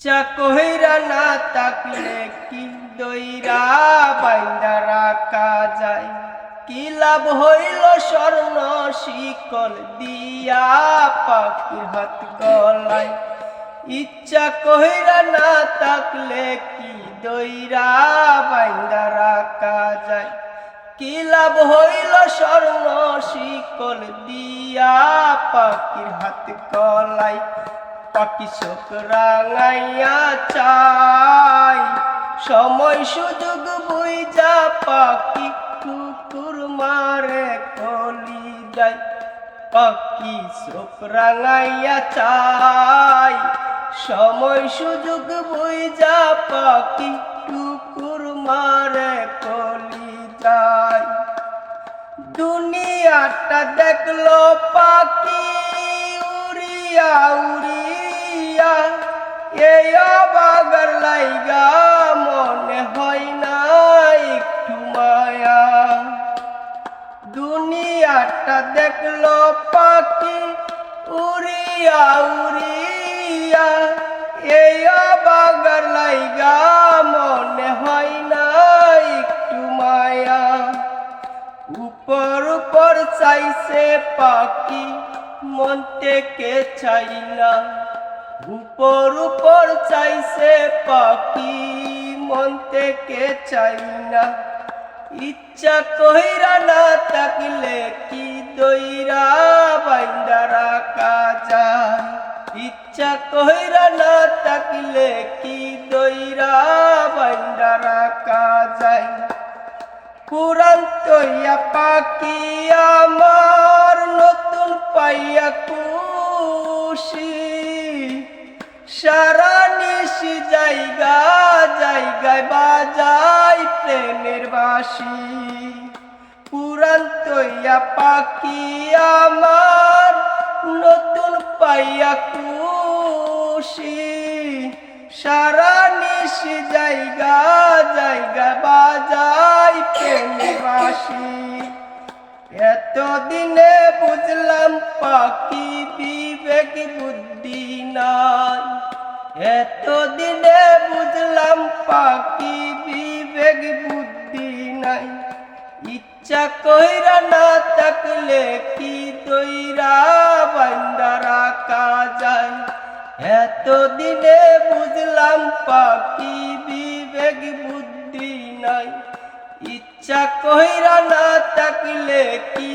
চাকহিরা না তাকলে কি দইরা বাইন্দা রাখা যায়? কি লাভ হইল স্বর্ণ শিকল দিয়া পাখির হাত গলায়? ইচ্ছা কহিরা না তাকলে কি দইরা বাইন্দা রাখা যায়? কি লাভ হইল স্বর্ণ শিকল দিয়া পাখির হাত কলাই পাখি চোখ রাঙাইয়া চাই। সময় সুযোগ বুঝা পাখি কুকুর মারে কলি যায়। পাখি চোখ রাঙাইয়া চাই। সময় সুযোগ বুঝা পাখি কুকুর মারে কলি যায়। দুনিয়াটা দেখল পাখি দুনিয়াটা দেখল পাখি, উড়িয়া উড়িয়া। এই অবাগর লাইগা মনে হয় না একটু মায়া। উপর উপর চাইছে পাখি, মন থেকে চাই না। উপর উপর চাইছে পাখি, মন থেকে চাই না। ইচ্ছা কহিরা না থাকলে কি দইরা বাইন্দা রাখা যায়? ইচ্ছা কহিরা না থাকলে কি দইরা বাইন্দা রাখা যায়? পুরান তৈয়া পাখি আমার নতুন পাইয়া খুশি। সারা নিশি জায়গা জায়গায় বাজাই প্রেমের বাসি পুরান তৈয়া পাখি আমার, নতুন পাইয়া খুশি। সারা নিশি জায়গা জায়গা বাজাই প্রেমে বাসি। এতদিনে বুঝলাম পাখি বিবেক বুদ্ধি নাই। এতদিনে ইচ্ছা কইরা না থাকলে কি দইরা বান্দা রাখা যায় এতদিনে বুঝলাম পাখি বিবেক বুদ্ধি নাই। ইচ্ছা কইরা না থাকলে কি